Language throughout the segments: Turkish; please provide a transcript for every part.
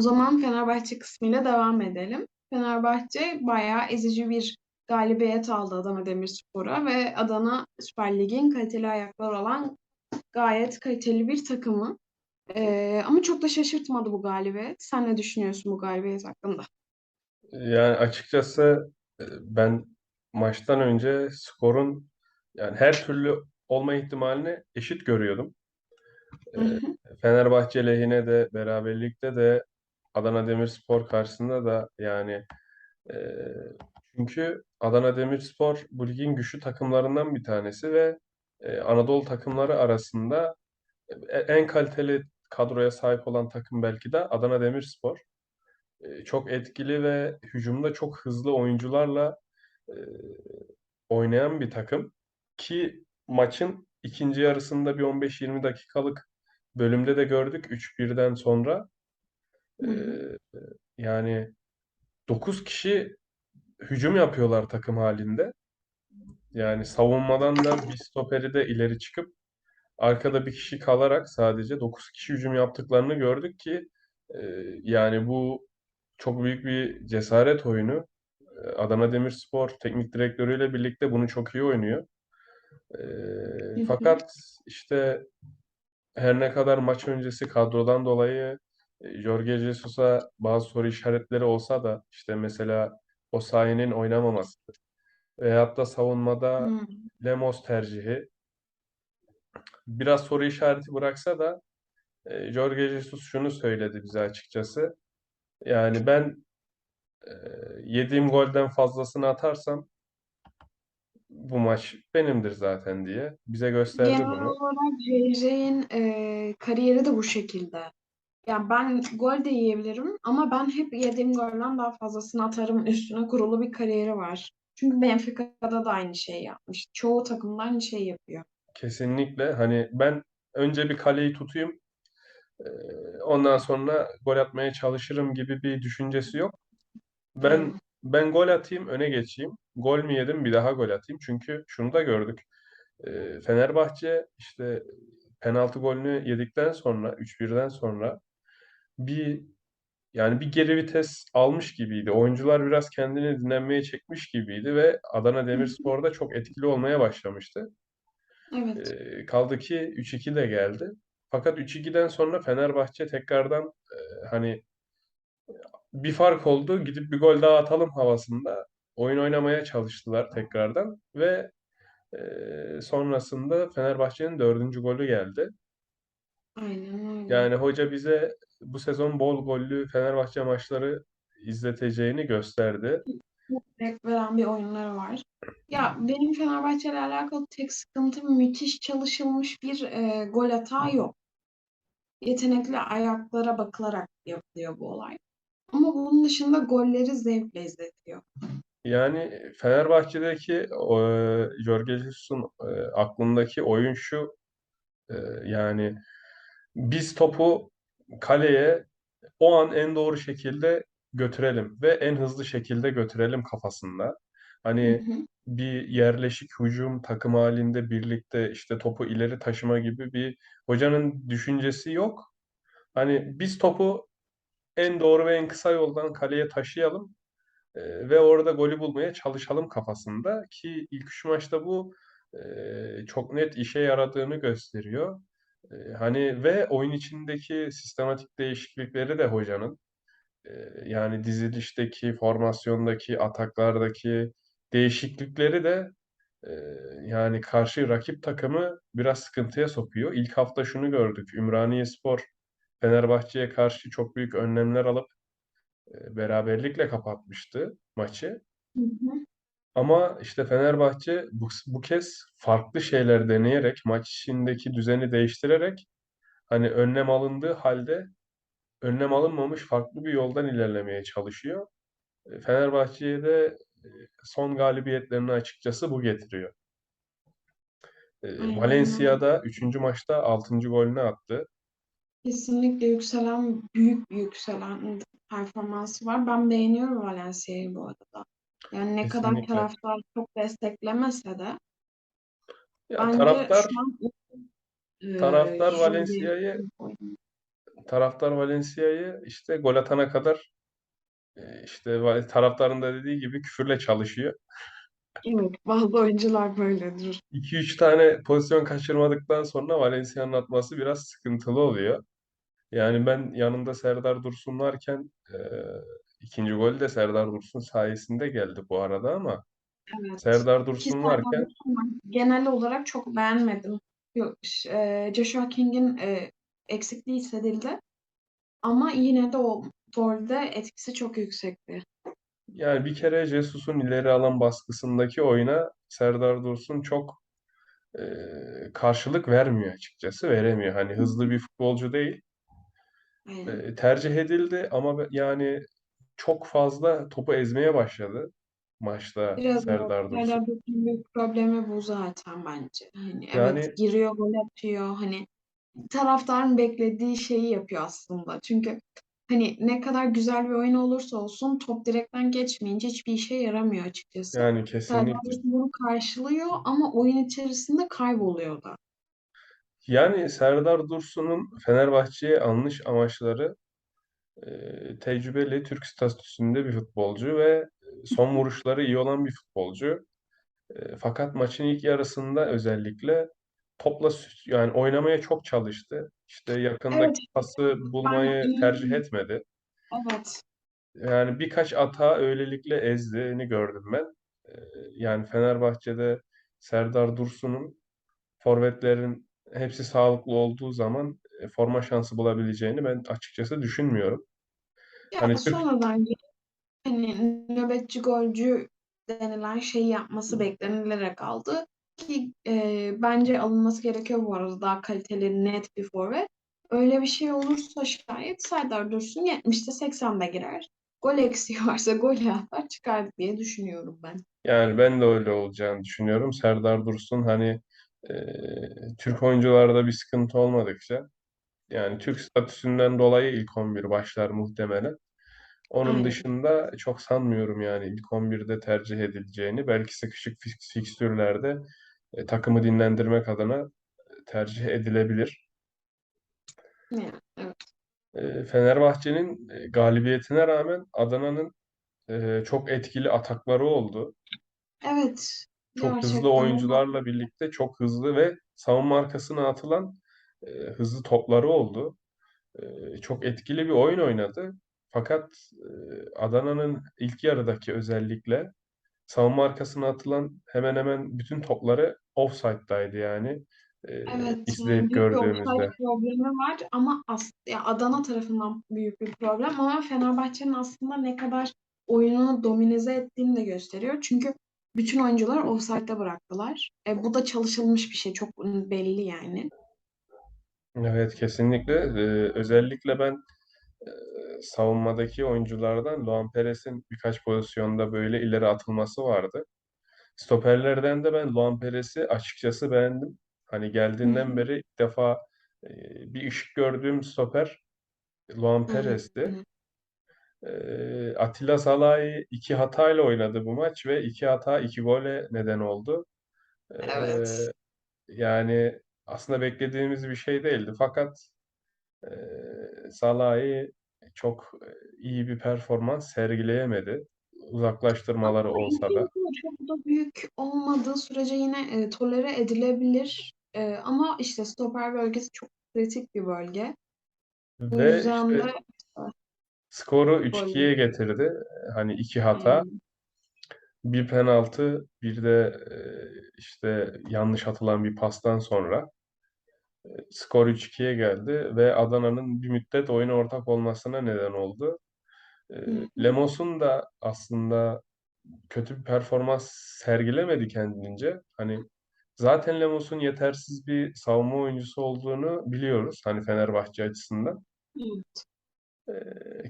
O zaman Fenerbahçe kısmıyla devam edelim. Fenerbahçe bayağı ezici bir galibiyet aldı Adana Demirspor'a ve Adana Süper Lig'in kaliteli ayakları olan gayet kaliteli bir takımı. Ee, ama çok da şaşırtmadı bu galibiyet. Sen ne düşünüyorsun bu galibiyet hakkında? Yani açıkçası e, ben maçtan önce skorun yani her türlü olma ihtimalini eşit görüyordum. E. Fenerbahçe lehine de beraberlikte de Adana Demirspor karşısında da yani e, çünkü Adana Demirspor bu ligin güçlü takımlarından bir tanesi ve e, Anadolu takımları arasında e, en kaliteli kadroya sahip olan takım belki de Adana Demirspor. E, çok etkili ve hücumda çok hızlı oyuncularla e, oynayan bir takım ki maçın ikinci yarısında bir 15-20 dakikalık bölümde de gördük 3-1'den sonra. Yani 9 kişi hücum yapıyorlar takım halinde. Yani savunmadan da bir stoperi de ileri çıkıp arkada bir kişi kalarak sadece 9 kişi hücum yaptıklarını gördük ki e, yani bu çok büyük bir cesaret oyunu. Adana Demirspor teknik direktörüyle birlikte bunu çok iyi oynuyor. E, fakat işte her ne kadar maç öncesi kadrodan dolayı Jorge Jesus'a bazı soru işaretleri olsa da işte mesela Osayi'nin oynamaması veyahut da savunmada Hı. Lemos tercihi biraz soru işareti bıraksa da e, Jorge Jesus şunu söyledi bize açıkçası. Yani ben e, yediğim golden fazlasını atarsam bu maç benimdir zaten diye bize gösterdi Genel bunu. olarak JJ'in e, kariyeri de bu şekilde. Yani ben gol de yiyebilirim ama ben hep yediğim golden daha fazlasını atarım üstüne kurulu bir kariyeri var. Çünkü Benfica'da da aynı şeyi yapmış. Çoğu takımda aynı şeyi yapıyor. Kesinlikle hani ben önce bir kaleyi tutayım ondan sonra gol atmaya çalışırım gibi bir düşüncesi yok. Ben ben gol atayım öne geçeyim. Gol mü yedim bir daha gol atayım. Çünkü şunu da gördük. Fenerbahçe işte penaltı golünü yedikten sonra 3-1'den sonra bir yani bir geri vites almış gibiydi. Oyuncular biraz kendini dinlenmeye çekmiş gibiydi ve Adana. Demirspor'da çok etkili olmaya başlamıştı. Evet. Ee, kaldı ki 3-2 de geldi. Fakat 3-2'den sonra Fenerbahçe tekrardan e, hani bir fark oldu. Gidip bir gol daha atalım havasında oyun oynamaya çalıştılar tekrardan ve e, sonrasında Fenerbahçe'nin dördüncü golü geldi. Aynen öyle. Yani hoca bize bu sezon bol gollü Fenerbahçe maçları izleteceğini gösterdi. Direkt veren bir oyunları var. Ya benim Fenerbahçe ile alakalı tek sıkıntım müthiş çalışılmış bir e, gol hata yok. Yetenekli ayaklara bakılarak yapılıyor bu olay. Ama bunun dışında golleri zevkle izletiyor. Yani Fenerbahçe'deki o, Jorge Jesus'un e, aklındaki oyun şu e, yani biz topu kaleye o an en doğru şekilde götürelim ve en hızlı şekilde götürelim kafasında. Hı Hani hı. bir yerleşik hücum takım halinde birlikte işte topu ileri taşıma gibi bir hocanın düşüncesi yok. Hani biz topu en doğru ve en kısa yoldan kaleye taşıyalım e, ve orada golü bulmaya çalışalım kafasında ki ilk üç maçta bu e, çok net işe yaradığını gösteriyor. Hani ve oyun içindeki sistematik değişiklikleri de hocanın yani dizilişteki, formasyondaki, ataklardaki değişiklikleri de yani karşı rakip takımı biraz sıkıntıya sokuyor. İlk hafta şunu gördük. Ümraniyespor Fenerbahçe'ye karşı çok büyük önlemler alıp e, beraberlikle kapatmıştı maçı. Hı hı. Ama işte Fenerbahçe bu, bu kez farklı şeyler deneyerek, maç içindeki düzeni değiştirerek hani önlem alındığı halde önlem alınmamış farklı bir yoldan ilerlemeye çalışıyor. E, Fenerbahçe'ye de e, son galibiyetlerini açıkçası bu getiriyor. E, Aynen. Valencia'da 3. maçta 6. golünü attı. Kesinlikle yükselen, büyük bir yükselen performansı var. Ben beğeniyorum Valencia'yı bu arada. Yani ne kadar Kesinlikle. taraftar çok desteklemese de Ya bence taraftar şu an e, taraftar Jorge Valencia'yı taraftar Valencia'yı işte gol atana kadar e, işte va- taraftarın da dediği gibi küfürle çalışıyor. Evet, bazı oyuncular böyledir. 2-3 tane pozisyon kaçırmadıktan sonra Valencia'nın atması biraz sıkıntılı oluyor. Yani ben yanında Serdar Dursun varken e, ikinci gol de Serdar Dursun sayesinde geldi bu arada ama Evet. Serdar Ki Dursun Serdar varken genel olarak çok beğenmedim. Yok, e, Joshua King'in e, eksikliği hissedildi. Ama yine de o golde etkisi çok yüksekti. yani bir kere Jesus'un ileri alan baskısındaki oyuna Serdar Dursun çok e, karşılık vermiyor açıkçası. Veremiyor. Hani hızlı bir futbolcu değil. E, tercih edildi ama yani çok fazla topu ezmeye başladı maçta Biraz evet, Serdar Dursun. Serdar Dursun'un büyük problemi bu zaten bence. Hani evet Yani giriyor, gol atıyor. Hani taraftarın beklediği şeyi yapıyor aslında. Çünkü hani ne kadar güzel bir oyun olursa olsun top direkten geçmeyince hiçbir işe yaramıyor açıkçası. yani Serdar kesinlikle. Dursun bunu karşılıyor ama oyun içerisinde kayboluyor da. Yani Serdar Dursun'un Fenerbahçe'ye alınış amaçları e, tecrübeli Türk statüsünde bir futbolcu ve son vuruşları iyi olan bir futbolcu. E, fakat maçın ilk yarısında özellikle topla yani oynamaya çok çalıştı. İşte Evet, yakındaki pası ben bulmayı tercih iyi, etmedi. evet, Yani birkaç hata öylelikle ezdiğini gördüm ben. E, yani Fenerbahçe'de Serdar Dursun'un forvetlerin hepsi sağlıklı olduğu zaman forma şansı bulabileceğini ben açıkçası düşünmüyorum. ya Hani Türk sonradan hani nöbetçi golcü denilen şeyi yapması beklenilerek aldı. Ki e, bence alınması gerekiyor bu arada daha kaliteli net bir forvet. Öyle bir şey olursa şayet Serdar Dursun 70'te 80'de girer. Gol eksiği varsa gol atar çıkar diye düşünüyorum ben. yani ben de öyle olacağını düşünüyorum. Serdar Dursun hani e, Türk oyuncularda bir sıkıntı olmadıkça yani Türk statüsünden dolayı ilk 11 başlar muhtemelen. Onun Aynen. dışında çok sanmıyorum yani ilk 11'de tercih edileceğini. Belki sıkışık fik- fikstürlerde e, takımı dinlendirmek adına e, tercih edilebilir. Evet. E, Fenerbahçe'nin e, galibiyetine rağmen Adana'nın e, çok etkili atakları oldu. Evet, Çok hızlı gerçekten oyuncularla birlikte çok hızlı ve savunma arkasına atılan e, hızlı topları oldu. E, çok etkili bir oyun oynadı. Fakat e, Adana'nın ilk yarıdaki özellikle savunma arkasına atılan hemen hemen bütün topları offside'daydı yani e, Evet, izleyip büyük bir offside gördüğümüzde. problemi var ama as ya Adana tarafından büyük bir problem ama Fenerbahçe'nin aslında ne kadar oyununu dominize ettiğini de gösteriyor. Çünkü bütün oyuncular offside'da bıraktılar. E, bu da çalışılmış bir şey, çok belli yani. Evet kesinlikle. E, özellikle ben savunmadaki oyunculardan Luan Perez'in birkaç pozisyonda böyle ileri atılması vardı. Stoperlerden de ben Luan Perez'i açıkçası beğendim. Hani Hı geldiğinden hı. beri ilk defa bir ışık gördüğüm stoper Luan Perez'ti. Aynen. E, Atilla Salah'ı iki hatayla oynadı bu maç ve iki hata iki gole neden oldu. Evet. yani aslında beklediğimiz bir şey değildi. Fakat e, Salah'ı çok iyi bir performans sergileyemedi. Uzaklaştırmaları Ama olsa da. çok da büyük olmadığı sürece yine e, tolere edilebilir. E, ama işte stoper bölgesi çok kritik bir bölge. Bu Ve yüzden de işte skoru gol 3-2'ye getirdi. Hani iki hata. Bir penaltı, bir de e, işte yanlış atılan bir pastan sonra skor 3-2'ye geldi ve Adana'nın bir müddet oyuna ortak olmasına neden oldu. E, hı. Lemos'un da aslında kötü bir performans sergilemedi kendince. Hani zaten Lemos'un yetersiz bir savunma oyuncusu olduğunu biliyoruz. Hani Fenerbahçe açısından. Evet. Ee,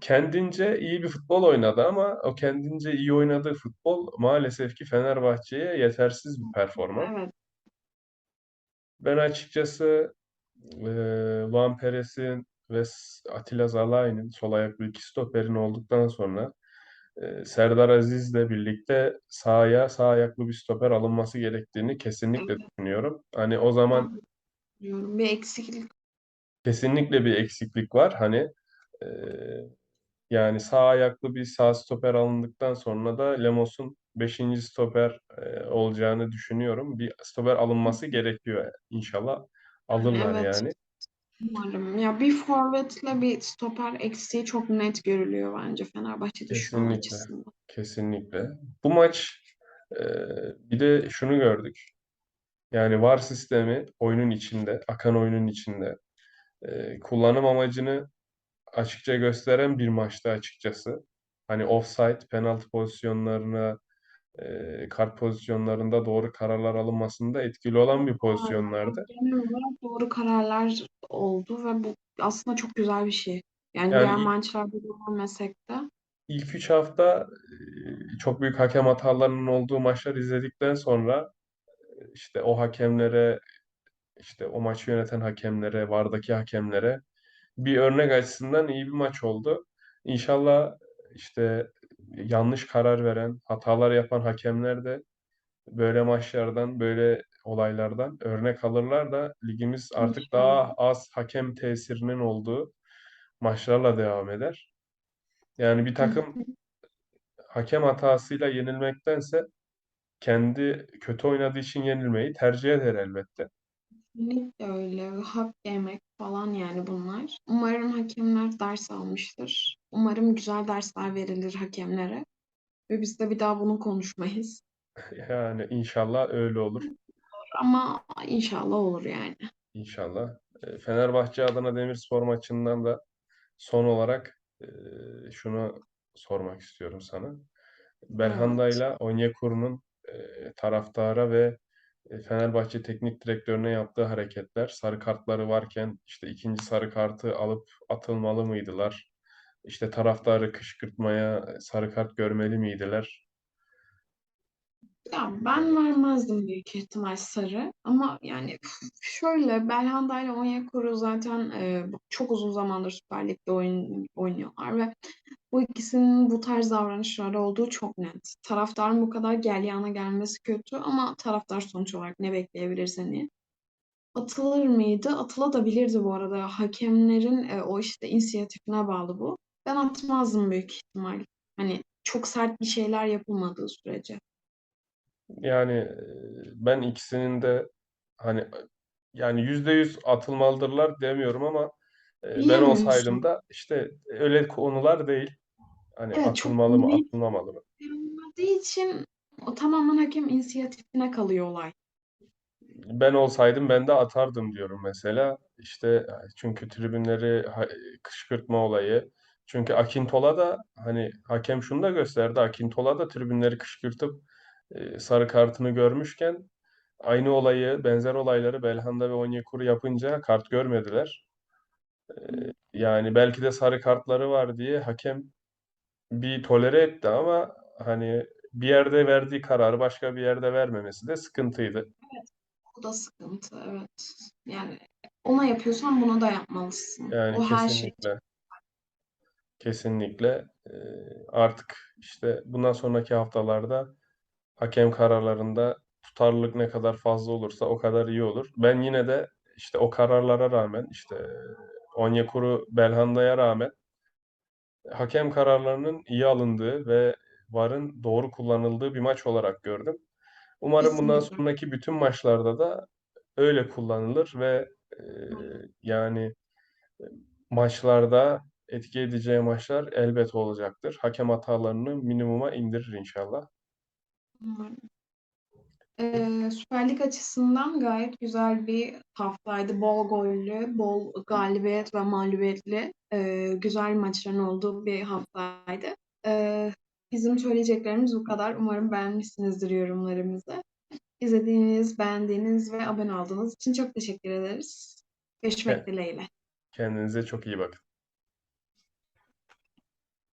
kendince iyi bir futbol oynadı ama o kendince iyi oynadığı futbol maalesef ki Fenerbahçe'ye yetersiz bir performans. Evet. Ben açıkçası e, Van Perez'in ve Atilla Zalai'nin sol ayaklı iki stoperin olduktan sonra e, Serdar Aziz'le birlikte sahaya sağ ayaklı bir stoper alınması gerektiğini kesinlikle Evet. düşünüyorum. Hani o zaman. Bir eksiklik kesinlikle bir eksiklik var. Hani e, yani sağ ayaklı bir sağ stoper alındıktan sonra da Lemos'un 5. stoper e, olacağını düşünüyorum. Bir stoper alınması gerekiyor. İnşallah Yani alırlar evet yani. umarım. Ya bir forvetle bir stoper eksiği çok net görülüyor bence Fenerbahçe'de şu an açısından. Kesinlikle. Bu maç e, bir de şunu gördük. Yani VAR sistemi oyunun içinde, akan oyunun içinde e, kullanım amacını açıkça gösteren bir maçtı açıkçası. Hani offside, penaltı pozisyonlarına, e, kart pozisyonlarında doğru kararlar alınmasında etkili olan bir pozisyonlardı. Genel olarak doğru kararlar oldu ve bu aslında çok güzel bir şey. Yani Yani diğer maçlarda görmesek de ilk üç hafta çok büyük hakem hatalarının olduğu maçlar izledikten sonra işte o hakemlere, işte o maçı yöneten hakemlere, VAR'daki hakemlere bir örnek açısından iyi bir maç oldu. İnşallah işte yanlış karar veren, hatalar yapan hakemler de böyle maçlardan, böyle olaylardan örnek alırlar da ligimiz artık daha az hakem tesirinin olduğu maçlarla devam eder. Yani bir takım hakem hatasıyla yenilmektense kendi kötü oynadığı için yenilmeyi tercih eder elbette. Kesinlikle öyle. Hak yemek falan yani bunlar. Umarım hakemler ders almıştır. Umarım güzel dersler verilir hakemlere ve biz de bir daha bunu konuşmayız. Yani inşallah öyle olur. Ama inşallah olur yani. İnşallah. E, Fenerbahçe Adana Demirspor maçından da son olarak e, şunu sormak istiyorum sana. Belhanda ile Onyekuru'nun e, taraftara ve Fenerbahçe Teknik Direktörüne yaptığı hareketler, sarı kartları varken işte ikinci sarı kartı alıp atılmalı mıydılar? İşte taraftarı kışkırtmaya e, sarı kart görmeli miydiler? Ya ben vermezdim büyük ihtimal sarı ama yani şöyle Belhanda ile Onyekuru zaten e, çok uzun zamandır Süper Lig'de oyun, oynuyorlar ve bu ikisinin bu tarz davranışları olduğu çok net. Taraftarın bu kadar galyana gelmesi kötü ama taraftar sonuç olarak ne bekleyebilir seni? Atılır mıydı? Atılabilirdi bu arada. Hakemlerin e, o işte inisiyatifine bağlı bu. Ben atmazdım büyük ihtimal. Hani çok sert bir şeyler yapılmadığı sürece. Yani ben ikisinin de hani yani yüzde yüz atılmalıdırlar demiyorum ama e, ben olsaydım Diyemiyorsun. da işte öyle konular değil. Hani Evet çok atılmalı mı, net atılmamalı mı? verilmediği için o tamamen hakem inisiyatifine kalıyor olay. Ben olsaydım ben de atardım diyorum mesela. İşte çünkü tribünleri ha- kışkırtma olayı. Çünkü Akintola da hani hakem şunu da gösterdi. Akintola da tribünleri kışkırtıp e, sarı kartını görmüşken aynı olayı, benzer olayları Belhanda ve Onyekuru yapınca kart görmediler. Yani belki de sarı kartları var diye hakem bir tolere etti ama hani bir yerde verdiği kararı başka bir yerde vermemesi de sıkıntıydı. Bu da sıkıntı evet. Yani ona yapıyorsan buna da yapmalısın. Yani O her şey. kesinlikle. Kesinlikle e, artık işte bundan sonraki haftalarda hakem kararlarında tutarlılık ne kadar fazla olursa o kadar iyi olur. Ben yine de işte o kararlara rağmen işte Onyekuru Belhanda'ya rağmen hakem kararlarının iyi alındığı ve VAR'ın doğru kullanıldığı bir maç olarak gördüm. Umarım bundan Kesinlikle. sonraki bütün maçlarda da öyle kullanılır ve e, yani maçlarda etki edeceği maçlar elbet olacaktır. Hakem hatalarını minimuma indirir inşallah. Ee, Süper Lig açısından gayet güzel bir haftaydı. Bol gollü, bol galibiyet ve mağlubiyetli e, güzel maçların olduğu bir haftaydı. Ee, bizim söyleyeceklerimiz bu kadar. Umarım beğenmişsinizdir yorumlarımızı. İzlediğiniz, beğendiğiniz ve abone olduğunuz için çok teşekkür ederiz. Görüşmek Ke- dileğiyle. Kendinize çok iyi bakın.